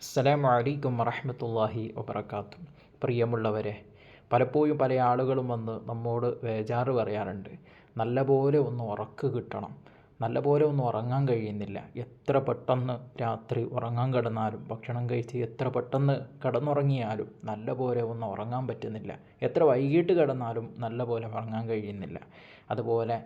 അസ്സലാമു അലൈക്കും വറഹ്മത്തുള്ളാഹി വബറകാതുഹു. പ്രിയമുള്ളവരെ പലപ്പോഴും പല ആളുകളും വന്ന് നമ്മോട് വേജാറ് പറയാറുണ്ട്. നല്ലപോലെ ഒന്ന് ഉറക്ക് കിട്ടണം. നല്ലപോലെ ഒന്ന് ഉറങ്ങാൻ കഴിയുന്നില്ല. എത്ര പെട്ടെന്ന് രാത്രി ഉറങ്ങാൻ കിടന്നാലും ഭക്ഷണം കഴിച്ച് എത്ര പെട്ടെന്ന് കിടന്നുറങ്ങിയാലും നല്ലപോലെ ഒന്ന് ഉറങ്ങാൻ പറ്റുന്നില്ല. എത്ര വൈകിട്ട് കിടന്നാലും നല്ലപോലെ ഉറങ്ങാൻ കഴിയുന്നില്ല. അതുപോലെ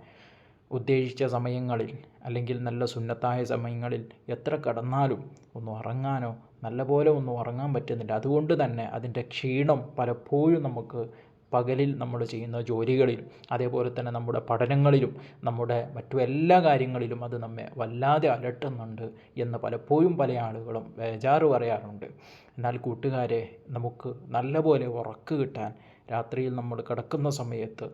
ഉദ്ദേശിച്ച സമയങ്ങളിൽ അല്ലെങ്കിൽ നല്ല സുന്നത്തായ സമയങ്ങളിൽ എത്ര കിടന്നാലും ഒന്ന് ഉറങ്ങാനോ നല്ലപോലെ ഒന്നും ഉറങ്ങാൻ പറ്റുന്നില്ല. അതുകൊണ്ട് തന്നെ അതിന്റെ ക്ഷീണം പലപ്പോഴും നമുക്ക് പകലിൽ നമ്മൾ ചെയ്യുന്ന ജോലികളിലും അതേപോലെ തന്നെ നമ്മുടെ പഠനങ്ങളിലും നമ്മുടെ മറ്റു എല്ലാ കാര്യങ്ങളിലും അത് നമ്മെ വല്ലാതെ അലട്ടുന്നുണ്ട് എന്ന് പലപ്പോഴും പല ആളുകളും ബേജാറ് പറയാറുണ്ട്. എന്നാൽ കൂട്ടുകാരെ നമുക്ക് നല്ലപോലെ ഉറക്ക് കിട്ടാൻ രാത്രിയിൽ നമ്മൾ കിടക്കുന്ന സമയത്ത്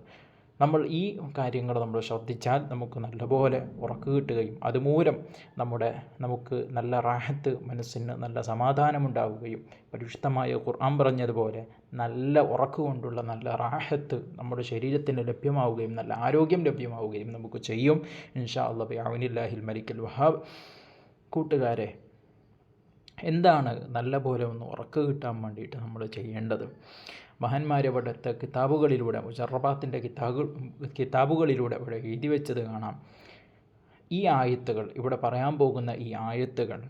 നമ്മൾ ഈ കാര്യങ്ങൾ നമ്മൾ ശ്രദ്ധിച്ചാൽ നമുക്ക് നല്ലപോലെ ഉറക്ക് കിട്ടുകയും അതുമൂലം നമ്മുടെ നമുക്ക് നല്ല റാഹത്ത് മനസ്സിന് നല്ല സമാധാനമുണ്ടാവുകയും പരിശുദ്ധമായ ഖുർആൻ പറഞ്ഞതുപോലെ നല്ല ഉറക്ക് കൊണ്ടുള്ള നല്ല റാഹത്ത് നമ്മുടെ ശരീരത്തിന് ലഭ്യമാവുകയും നല്ല ആരോഗ്യം ലഭ്യമാവുകയും നമുക്ക് ചെയ്യും. ഇൻഷാ അള്ളബി അവനില്ലാഹിൽ മരിക്കൽ വഹാബ്. കൂട്ടുകാരെ എന്താണ് നല്ല പോലെ ഒന്ന് ഉറക്ക് കിട്ടാൻ വേണ്ടിയിട്ട് നമ്മൾ ചെയ്യേണ്ടത്? മഹാന്മാരവിടുത്തെ കിതാബുകളിലൂടെ മുജറബാത്തിന്റെ കിതാബ് കിതാബുകളിലൂടെ ഇവിടെ എഴുതി വെച്ചത് കാണാം. ഈ ആയത്തുകൾ ഇവിടെ പറയാൻ പോകുന്ന ഈ ആയത്തുകൾ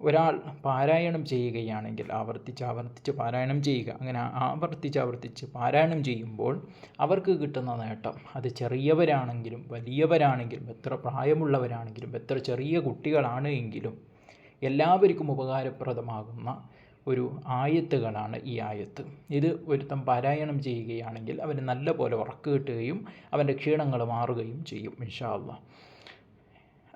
ഒരാൾ പാരായണം ചെയ്യുകയാണെങ്കിൽ ആവർത്തിച്ച് ആവർത്തിച്ച് പാരായണം ചെയ്യുക. അങ്ങനെ ആവർത്തിച്ച് ആവർത്തിച്ച് പാരായണം ചെയ്യുമ്പോൾ അവർക്ക് കിട്ടുന്ന നേട്ടം അത് ചെറിയവരാണെങ്കിലും വലിയവരാണെങ്കിലും എത്ര പ്രായമുള്ളവരാണെങ്കിലും എത്ര ചെറിയ കുട്ടികളാണ് എങ്കിലും എല്ലാവർക്കും ഉപകാരപ്രദമാകുന്ന ഒരു ആയത്തുകളാണ് ഈ ആയത്ത് ഇത് ഒരുത്തം പാരായണം ചെയ്യുകയാണെങ്കിൽ അവന് നല്ല പോലെ ഉറക്ക് കിട്ടുകയും അവൻ്റെ ക്ഷീണങ്ങൾ മാറുകയും ചെയ്യും ഇൻഷാ അള്ളാ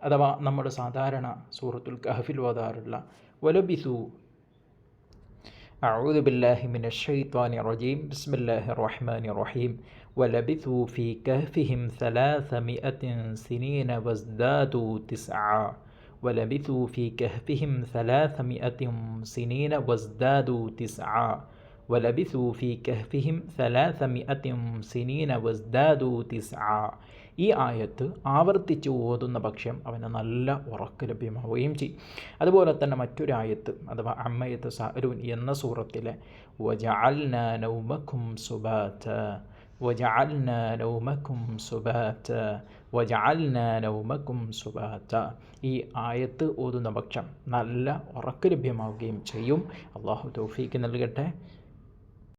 അഥവാ നമ്മൾ സാധാരണ സൂറത്തുൽ കഹഫിൽ ഓതാറുള്ള വലബിസു أعوذ بالله من الشيطان الرجيم بسم الله الرحمن الرحيم ولبثوا في كهفهم ثلاثمائة سنين وازدادوا تسعا ولبثوا في كهفهم ثلاثمائة سنين وازدادوا تسعا ولبثوا في كهفهم ثلاثمائة سنين وازدادوا تسعا ഈ ആയത്ത് ആവർത്തിച്ച് ഓതുന്ന പക്ഷം അവന് നല്ല ഉറക്ക് ലഭ്യമാവുകയും ചെയ്യും അതുപോലെ തന്നെ മറ്റൊരായത്ത് അഥവാ അമ്മയത്ത് സഅലൂൻ എന്ന സൂറത്തിലെ വജഅൽന നൗമക്കും സുബാത വജഅൽന നൗമക്കും സുബാത വജഅൽന നൗമക്കും സുബാത ഈ ആയത്ത് ഓതുന്ന പക്ഷം നല്ല ഉറക്ക് ലഭ്യമാവുകയും ചെയ്യും. അള്ളാഹു തൗഫീക്ക് നൽകട്ടെ.